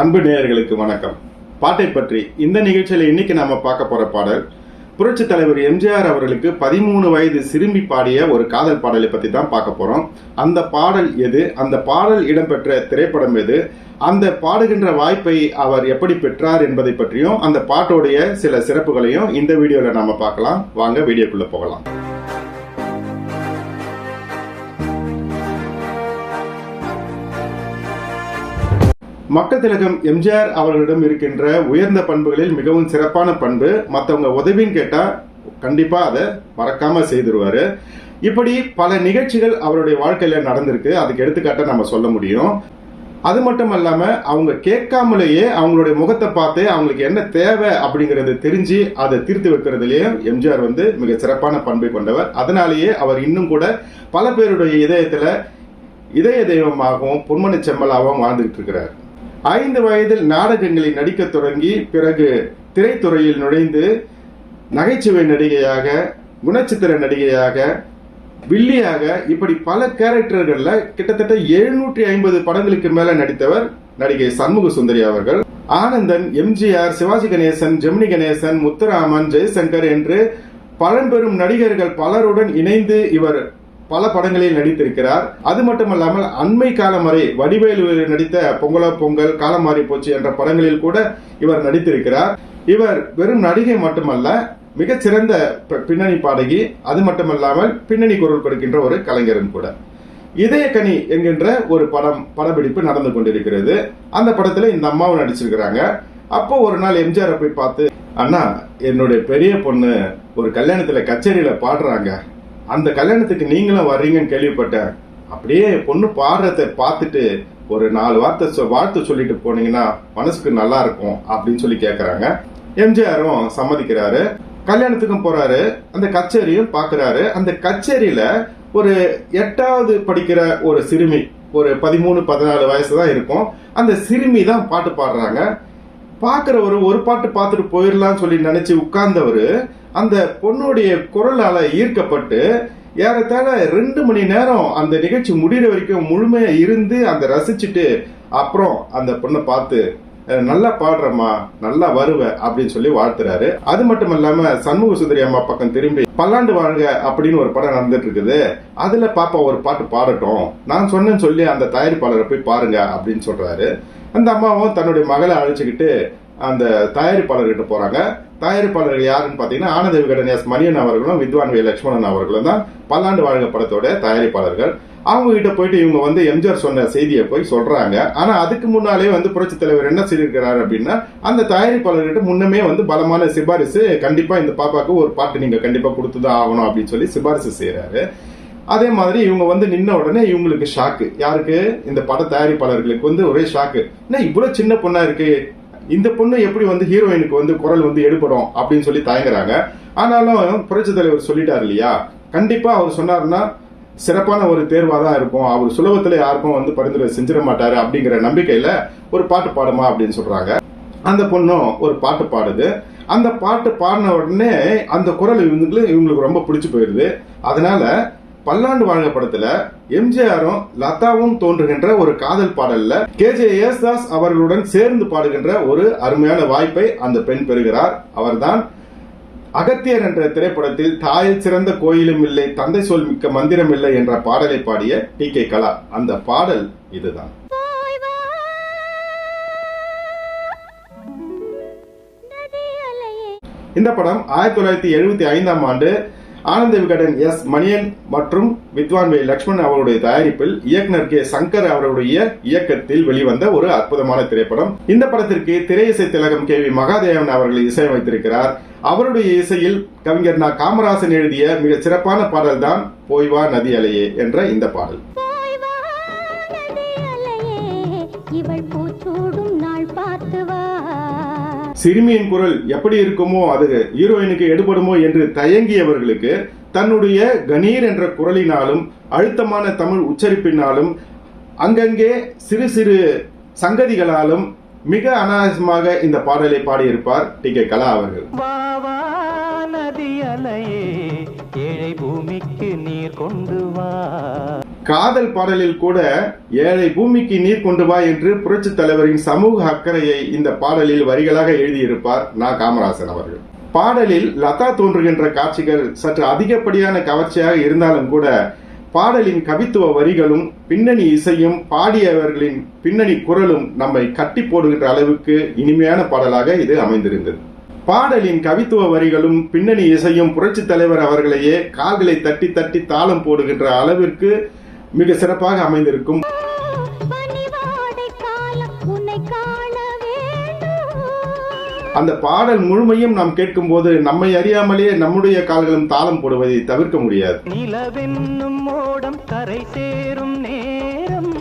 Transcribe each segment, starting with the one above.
அன்பு நேயர்களுக்கு வணக்கம். பாட்டை பற்றி இந்த நிகழ்ச்சியில இன்னைக்கு நாம பார்க்க போற பாடல் புரட்சி தலைவர் எம்ஜிஆர் அவர்களுக்கு பதிமூணு வயது சிறுமி பாடிய ஒரு காதல் பாடலை பத்தி தான் பார்க்க போறோம். அந்த பாடல் எது? அந்த பாடல் இடம்பெற்ற திரைப்படம் எது? அந்த பாடுகின்ற வாய்ப்பை அவர் எப்படி பெற்றார் என்பதை பற்றியும் அந்த பாட்டோடைய சில சிறப்புகளையும் இந்த வீடியோல நாம பார்க்கலாம். வாங்க வீடியோக்குள்ள போகலாம். மக்கத்திலகம் எம்ஜிஆர் அவர்களிடம் இருக்கின்ற உயர்ந்த பண்புகளில் மிகவும் சிறப்பான பண்பு. மற்றவங்க உதவின்னு கேட்டால் கண்டிப்பாக அதை மறக்காம செய்திருவார். இப்படி பல நிகழ்ச்சிகள் அவருடைய வாழ்க்கையில் நடந்திருக்கு. அதுக்கு எடுத்துக்காட்ட நம்ம சொல்ல முடியும். அது மட்டும் இல்லாமல் அவங்க கேட்காமலேயே அவங்களுடைய முகத்தை பார்த்து அவங்களுக்கு என்ன தேவை அப்படிங்கிறத தெரிஞ்சு அதை தீர்த்து வைக்கிறதுலேயும் எம்ஜிஆர் வந்து மிக சிறப்பான பண்பை கொண்டவர். அதனாலேயே அவர் இன்னும் கூட பல பேருடைய இதயத்தில் இதய தெய்வமாகவும் பொன்மணி செம்மலாகவும் வாழ்ந்துகிட்டு இருக்கிறார். ஐந்து வயதில் நாடகங்களில் நடிக்கத் தொடங்கி பிறகு திரைத்துறையில் நுழைந்து நகைச்சுவை நடிகையாக குணச்சித்திர நடிகையாக வில்லியாக இப்படி பல கேரக்டர்களில் கிட்டத்தட்ட எழுநூற்றி ஐம்பது படங்களுக்கு மேல நடித்தவர் நடிகை சண்முக சுந்தரி அவர்கள். ஆனந்தன் எம்ஜிஆர் சிவாஜி கணேசன் ஜெமினி கணேசன் முத்துராமன் ஜெய்சங்கர் என்று பழம்பெரும் நடிகர்கள் பலருடன் இணைந்து இவர் பல படங்களில் நடித்திருக்கிறார். அது மட்டுமல்லாமல் அண்மை காலம் வரை வடிவேலு நடித்த பொங்கலா பொங்கல் காலம் மாறி போச்சு என்ற படங்களில் கூட இவர் நடித்திருக்கிறார். இவர் வெறும் நடிகை மட்டுமல்ல மிகச்சிறந்த பின்னணி பாடகி அது மட்டுமல்லாமல் பின்னணி குரல் கொடுக்கின்ற ஒரு கலைஞரும் கூட. இதயக்கனி என்கின்ற ஒரு படம் படப்பிடிப்பு நடந்து கொண்டிருக்கிறது. அந்த படத்துல இந்த அம்மாவும் நடிச்சிருக்கிறாங்க. அப்போ ஒரு நாள் எம்ஜிஆரை போய் பார்த்து அண்ணா என்னுடைய பெரிய பொண்ணு ஒரு கல்யாணத்துல கச்சேரியில பாடுறாங்க. அந்த கல்யாணத்துக்கு நீங்களும் வர்றீங்கன்னு கேள்விப்பட்டேன். அப்படியே பொண்ணு பாடுறத பார்த்துட்டு ஒரு நாலு வார்த்தை சொ- வாழ்த்து சொல்லிட்டு போனீங்கன்னா மனசுக்கு நல்லா இருக்கும் அப்படின்னு சொல்லி கேட்குறாங்க எம்ஜிஆரும் சம்மதிக்கிறாரு. கல்யாணத்துக்கும் போறாரு. அந்த கச்சேரியும் பாக்குறாரு. அந்த கச்சேரியில ஒரு எட்டாவது படிக்கிற ஒரு சிறுமி ஒரு பதிமூணு பதினாலு வயசு தான் இருக்கும். அந்த சிறுமி தான் பாட்டு பாடுறாங்க. பாக்குறவர் ஒரு பாட்டு பார்த்துட்டு போயிடலாம்னு சொல்லி நினைச்சு உட்கார்ந்தவர் அந்த பொண்ணுடைய குரலால ஈர்க்கப்பட்டு ஏறத்தாழ ரெண்டு மணி நேரம் அந்த நிகழ்ச்சி முடிகிற வரைக்கும் முழுமையா இருந்து அந்த ரசிச்சுட்டு அப்புறம் அந்த பொண்ணை பார்த்து நல்லா பாடுறம்மா நல்லா வருவ அப்படின்னு சொல்லி வாழ்த்துறாரு. அது மட்டும் இல்லாம சண்முக சுந்தரி அம்மா பக்கம் திரும்பி பல்லாண்டு வாழ்க அப்படின்னு ஒரு படம் நடந்துட்டு இருக்குது அதுல பாப்பா ஒரு பாட்டு பாடட்டும். நான் சொன்னேன்னு சொல்லி அந்த தயாரிப்பாளரை போய் பாருங்க அப்படின்னு சொல்றாரு. அந்த அம்மாவும் தன்னுடைய மகளை அழைச்சிக்கிட்டு அந்த தயாரிப்பாளர்கிட்ட போறாங்க. தயாரிப்பாளர்கள் யாருன்னு பாத்தீங்கன்னா ஆனந்த விகடனேஸ் மணியன் அவர்களும் வித்வான் வி லட்சுமணன் அவர்களும் தான் பல்லாண்டு வாழ்க படத்தோட தயாரிப்பாளர்கள். அவங்க கிட்ட போயிட்டு இவங்க வந்து எம்ஜிஆர் சொன்ன செய்தியை போய் சொல்றாங்க. ஆனா அதுக்கு முன்னாலே வந்து புரட்சி தலைவர் என்ன செய்திருக்கிறாரு அப்படின்னா அந்த தயாரிப்பாளர்கிட்ட முன்னமே வந்து பலமான சிபாரிசு கண்டிப்பா இந்த பாப்பாக்கு ஒரு பாட்டு நீங்க கண்டிப்பா கொடுத்துதான் ஆகணும் அப்படின்னு சொல்லி சிபாரிசு செய்யறாரு அதே மாதிரி இவங்க வந்து நின்ன உடனே இவங்களுக்கு ஷாக்கு யாருக்கு? இந்த பட தயாரிப்பாளர்களுக்கு வந்து ஒரே ஷாக்கு என்ன இவ்வளவு சின்ன பொண்ணா இருக்கு? இந்த பொண்ணு எப்படி வந்து ஹீரோயினுக்கு வந்து குரல் வந்து எடுப்படும் அப்படின்னு சொல்லி தயங்குறாங்க. ஆனாலும் புரட்சி தலைவர் சொல்லிட்டார் இல்லையா? கண்டிப்பா அவர் சொன்னாருன்னா சிறப்பான ஒரு தேர்வா தான் இருக்கும். அவர் சுலபத்துல யாருக்கும் வந்து பரிந்துரை செஞ்சிட மாட்டாரு அப்படிங்கிற நம்பிக்கையில ஒரு பாட்டு பாடுமா அப்படின்னு சொல்றாங்க. அந்த பொண்ணும் ஒரு பாட்டு பாடுது. அந்த பாட்டு பாடின உடனே அந்த குரல் இவங்களுக்கு இவங்களுக்கு ரொம்ப பிடிச்சு போயிருது. அதனால பல்லாண்டு வாழ்க படத்துல எம்ஜிஆரும் லதாவும் தோன்றுகின்ற ஒரு காதல் பாடல்ல கே ஜே தாஸ் அவர்களுடன் சேர்ந்து பாடுகின்ற ஒரு அருமையான வாய்ப்பை அந்த பெண் பெறுகிறார். அவர்தான் அகத்தியர் என்ற திரைப்படத்தில் தாயில் சிறந்த கோயிலும் இல்லை தந்தை சொல் மிக்க மந்திரம் இல்லை என்ற பாடலை பாடிய டி கே கலா. அந்த பாடல் இதுதான். இந்த படம் ஆயிரத்தி தொள்ளாயிரத்தி எழுபத்தி ஐந்தாம் ஆண்டு ஆனந்த விகடன் எஸ். மணியன் மற்றும் வித்வான் வே. லக்ஷ்மண் அவருடைய தயாரிப்பில் இயக்குனர் கே. சங்கர் அவருடைய இயக்கத்தில் வெளிவந்த ஒரு அற்புதமான திரைப்படம். இந்த படத்திற்கு திரையிசை திலகம் கே. வி. மகாதேவன் அவர்கள் இசையமைத்திருக்கிறார் அவருடைய இசையில் கவிஞர் நா. காமராசன் எழுதிய மிக சிறப்பான பாடல்தான் போய்வா நதி அலையே என்ற இந்த பாடல். சிறுமியின் குரல் எப்படி இருக்குமோ அது ஹீரோயினுக்கு எடுபடுமோ என்று தயங்கியவர்களுக்கு தன்னுடைய கணீர் என்ற குரலினாலும் அழுத்தமான தமிழ் உச்சரிப்பினாலும் அங்கங்கே சிறு சிறு சங்கதிகளாலும் மிக அனாயசமாக இந்த பாடலை பாடியிருப்பார் டி. கே. கலா அவர்கள். நதி அலையே ஏழை பூமிக்கு நீர் கொண்டு வா. காதல் பாடலில் கூட ஏழை பூமிக்கு நீர் கொண்டு வா என்று புரட்சித் தலைவரின் சமூக அக்கறையை இந்த பாடலில் வரிகளாக எழுதியிருப்பார் நா. காமராசன் அவர்கள். பாடலில் லதா தோன்றுகின்ற காட்சிகள் சற்று அதிகப்படியான கவர்ச்சியாக இருந்தாலும் கூட பாடலின் கவித்துவ வரிகளும் பின்னணி இசையும் பாடியவர்களின் பின்னணி குரலும் நம்மை கட்டி போடுகின்ற அளவுக்கு இனிமையான பாடலாக இது அமைந்திருந்தது. பாடலின் கவித்துவ வரிகளும் பின்னணி இசையும் புரட்சித் தலைவர் அவர்களையே கால்களை தட்டி தட்டி தாளம் போடுகின்ற அளவிற்கு மிக சிறப்பாக அமைந்திருக்கும். அந்த பாடல் முழுமையும் நாம் கேட்கும்போது நம்மை அறியாமலேயே நம்முடைய கால்களும் தாளம் போடுவதை தவிர்க்க முடியாது. நிலவென்னும் ஓடம் கரை சேரும் நேரம்.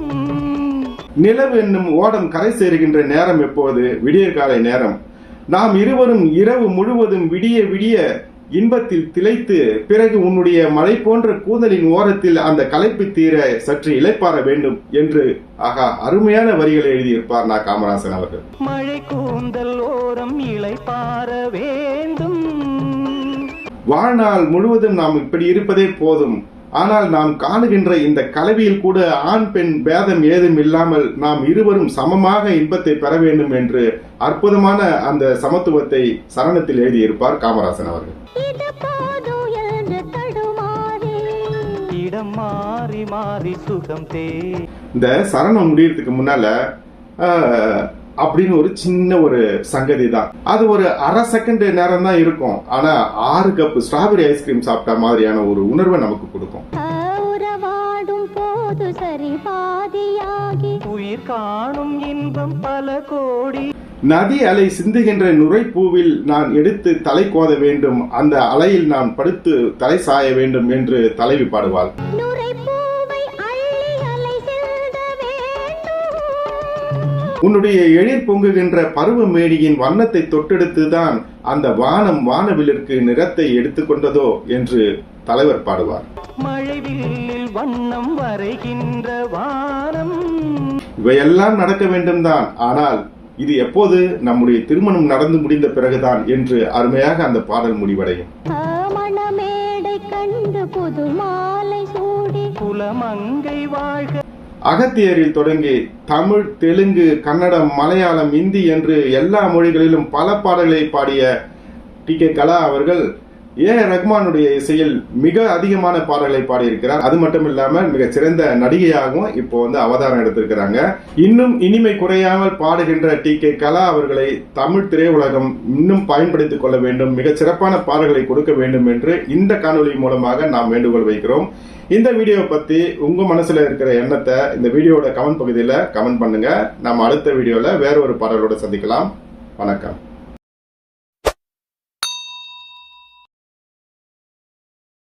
நிலவு என்னும் ஓடம் கரை சேருகின்ற நேரம் எப்போது? விடியற்காலை நேரம். நாம் இருவரும் இரவு முழுவதும் விடிய விடிய இன்பத்தில் திளைத்து பிறகு உன்னுடைய மலை போன்ற கூந்தலின் ஓரத்தில் அந்த களைப்பு தீர சற்று இளைப்பாற வேண்டும் என்று ஆகா அருமையான வரிகளை எழுதியிருப்பார் நா. காமராசன் அவர்கள். மழை கூந்தல் ஓரம் இலை பார வேண்டும். வாழ்நாள் முழுவதும் நாம் இப்படி இருப்பதே போதும். ஆனால் நாம் காணுகின்ற இந்த கலவியில் கூட ஆண் பெண் பேதம் ஏதும் இல்லாமல் நாம் இருவரும் சமமாக இன்பத்தை பெற வேண்டும் என்று அற்புதமான அந்த சமத்துவத்தை சரணத்தில் எழுதியிருப்பார் காமராசன் அவர்கள். இடம் மாறி மாறி சுகம் தே இந்த சரணம் முடியறதுக்கு முன்னால அப்படின்னு ஒரு சின்ன ஒரு சங்கதி தான் அது ஒரு அரை செகண்ட் நேரம் தான் இருக்கும். ஆனா ஆறு கப் ஸ்ட்ராபெரி ஐஸ்கிரீம் சாப்பிட்ட மாதிரியான ஒரு உணர்வை நமக்கு கொடுக்கும். உயிர் காணும் இன்பம் பல கோடி. நதி அலை சிந்துகின்ற நுரைப்பூவில் நான் எடுத்து தலை கோத வேண்டும். அந்த அலையில் நான் படுத்து தலை சாய வேண்டும் என்று தலைவி பாடுவாள். உன்னுடைய எழில் பொங்குகின்ற பருவ மேடியின் வண்ணத்தை தொட்டெடுத்துதான் அந்த வானம் வானவிலிற்கு நிறத்தை எடுத்துக்கொண்டதோ என்று தலைவர் பாடுவார். வண்ணம் வரைகின்ற வானம். இவையெல்லாம் நடக்க வேண்டும் தான் ஆனால் இது எப்போது நம்முடைய திருமணம் நடந்து முடிந்த பிறகுதான் என்று அருமையாக அந்த பாடல் முடிவடையும். புது மாலை சூடி குலமங்கை வாழ்க அகத்தியரில் தொடங்கி தமிழ் தெலுங்கு கன்னடம் மலையாளம் இந்தி என்று எல்லா மொழிகளிலும் பல பாடல்களை பாடிய டி கே கலா அவர்கள் ஏ ரஹ்மானுடைய இசையில் மிக அதிகமான பாடல்களை பாடியிருக்கிறார்? அது மட்டும் இல்லாம மிக சிறந்த நடிகையாகவும் இப்போ வந்து அவதாரம் எடுத்திருக்கிறாங்க. இன்னும் இனிமை குறையாமல் பாடுகின்ற டி. கே. கலா அவர்களை தமிழ் திரையுலகம் இன்னும் பயன்படுத்திக் கொள்ள வேண்டும் மிக சிறப்பான பாடல்களை கொடுக்க வேண்டும் என்று இந்த காணொலி மூலமாக நாம் வேண்டுகோள் வைக்கிறோம். இந்த வீடியோ பத்தி உங்க மனசுல இருக்கிற எண்ணத்தை இந்த வீடியோட கமெண்ட் பகுதியில கமெண்ட் பண்ணுங்க. நம்ம அடுத்த வீடியோல வேற ஒரு பாடலோட சந்திக்கலாம். வணக்கம்.